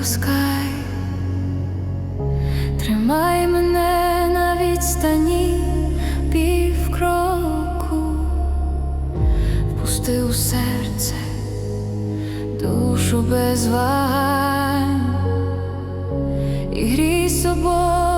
відпускай, тримай мене на відстані півкроку, впусти у серце, душу без вагань. І грій собою.